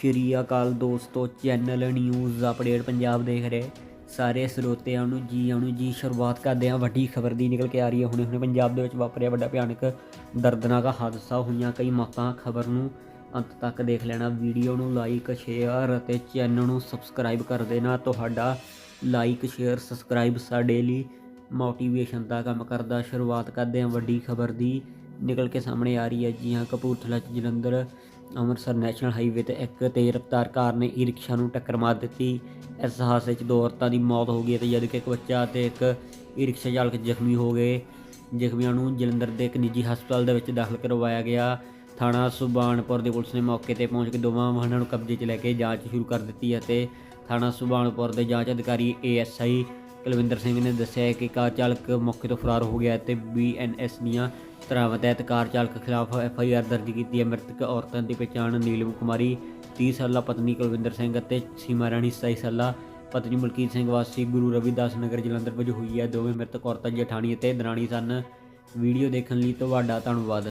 ਸ਼੍ਰੀ ਅਕਾਲ ਦੋਸਤੋ, channel news update Punjab ਦੇਖ ਰਹੇ। ਸਾਰੇ ਸਰੋਤਿਆਂ ਨੂੰ ਜੀ ਆਉਣ ਜੀ, ਸ਼ੁਰੂਆਤ ਕਰਦੇ ਹਾਂ। ਵੱਡੀ ਖਬਰ ਦੀ ਨਿਕਲ ਕੇ ਆ ਰਹੀ ਹੈ। ਹੁਣੇ ਹੁਣੇ ਪੰਜਾਬ ਦੇ ਵਿੱਚ ਵਾਪਰਿਆ ਵੱਡਾ ਭਿਆਨਕ, ਦਰਦਨਾਕ ਹਾਦਸਾ ਹੋਈਆਂ ਕਈ ਮੌਤਾਂ। ਖਬਰ ਨੂੰ ਅੰਤ ਤੱਕ ਦੇਖ ਲੈਣਾ। ਵੀਡੀਓ ਨੂੰ ਲਾਈਕ ਸ਼ੇਅਰ ਅਤੇ ਚੈਨਲ ਨੂੰ ਸਬਸਕ੍ਰਾਈਬ ਕਰ ਦੇਣਾ। ਤੁਹਾਡਾ ਲਾਈਕ ਸ਼ੇਅਰ ਸਬਸਕ੍ਰਾਈਬ ਸਾਡੇ ਲਈ ਮੋਟੀਵੇਸ਼ਨ ਦਾ ਕੰਮ ਕਰਦਾ। ਸ਼ੁਰੂਆਤ ਕਰਦੇ ਹਾਂ ਵੱਡੀ ਖਬਰ ਦੀ। ਨਿਕਲ ਕੇ ਸਾਹਮਣੇ ਆ ਰਹੀ ਹੈ ਜੀ। ਹਾਂ, ਕਪੂਰਥਲਾ ਚ ਜਲੰਧਰ, ਅੰਮ੍ਰਿਤਸਰ ਨੈਸ਼ਨਲ ਹਾਈਵੇ ਤੇ ਇੱਕ ਤੇਜ਼ ਰਫ਼ਤਾਰ ਕਾਰ ਨੇ ਈ ਰਿਕਸ਼ਾ ਨੂੰ ਟੱਕਰ ਮਾਰ ਦਿੱਤੀ। ਇਸ ਹਾਦਸੇ 'ਚ ਦੋ ਔਰਤਾਂ ਦੀ ਮੌਤ ਹੋ ਗਈ ਤੇ ਜਦਕਿ ਇੱਕ ਬੱਚਾ ਤੇ ਇੱਕ ਈ ਰਿਕਸ਼ਾ ਚਾਲਕ ਜ਼ਖਮੀ ਹੋ ਗਏ। ਜ਼ਖਮੀਆਂ ਨੂੰ ਜਲੰਧਰ ਦੇ ਇੱਕ ਨਿੱਜੀ ਹਸਪਤਾਲ ਦੇ ਵਿੱਚ ਦਾਖਲ ਕਰਵਾਇਆ ਗਿਆ। ਥਾਣਾ ਸੁਬਾਨਪੁਰ ਦੀ ਪੁਲਿਸ ਨੇ ਮੌਕੇ ਤੇ ਪਹੁੰਚ ਕੇ ਦੋਵਾਂ ਵਾਹਨਾਂ ਨੂੰ ਕਬਜ਼ੇ 'ਚ ਲੈ ਕੇ ਜਾਂਚ ਸ਼ੁਰੂ ਕਰ ਦਿੱਤੀ ਅਤੇ ਥਾਣਾ ਸੁਬਾਨਪੁਰ ਦੇ ਜਾਂਚ ਅਧਿਕਾਰੀ ਏਐਸਆਈ ਕੁਲਵਿੰਦਰ ਸਿੰਘ ਨੇ ਦੱਸਿਆ ਹੈ ਕਿ ਕਾਰ ਚਾਲਕ ਮੌਕੇ ਤੋਂ ਫਰਾਰ ਹੋ ਗਿਆ ਹੈ ਤੇ ਬੀਐਨਐਸ ਦੀਆਂ ਧਾਰਾਵਾਂ ਤਹਿਤ ਕਾਰ ਚਾਲਕ ਖਿਲਾਫ ਐਫਆਈਆਰ ਦਰਜ ਕੀਤੀ ਹੈ। ਮ੍ਰਿਤਕ ਔਰਤਾਂ ਦੀ ਪਛਾਣ ਨੀਲਮ ਕੁਮਾਰੀ 30 ਸਾਲਾ ਪਤਨੀ ਕੁਲਵਿੰਦਰ ਸਿੰਘ ਅਤੇ ਸੀਮਾ ਰਾਣੀ 27 ਸਾਲਾ ਪਤਨੀ ਮਲਕੀਤ ਸਿੰਘ ਵਾਸੀ ਗੁਰੂ ਰਵਿਦਾਸ ਨਗਰ ਜਲੰਧਰ ਵਜੋਂ ਹੋਈ ਹੈ। ਦੋਵੇਂ ਮ੍ਰਿਤਕ ਔਰਤਾਂ ਜਠਾਣੀ ਅਤੇ ਦਰਾਣੀ ਸਨ। ਵੀਡੀਓ ਦੇਖਣ ਲਈ ਤੁਹਾਡਾ ਧੰਨਵਾਦ।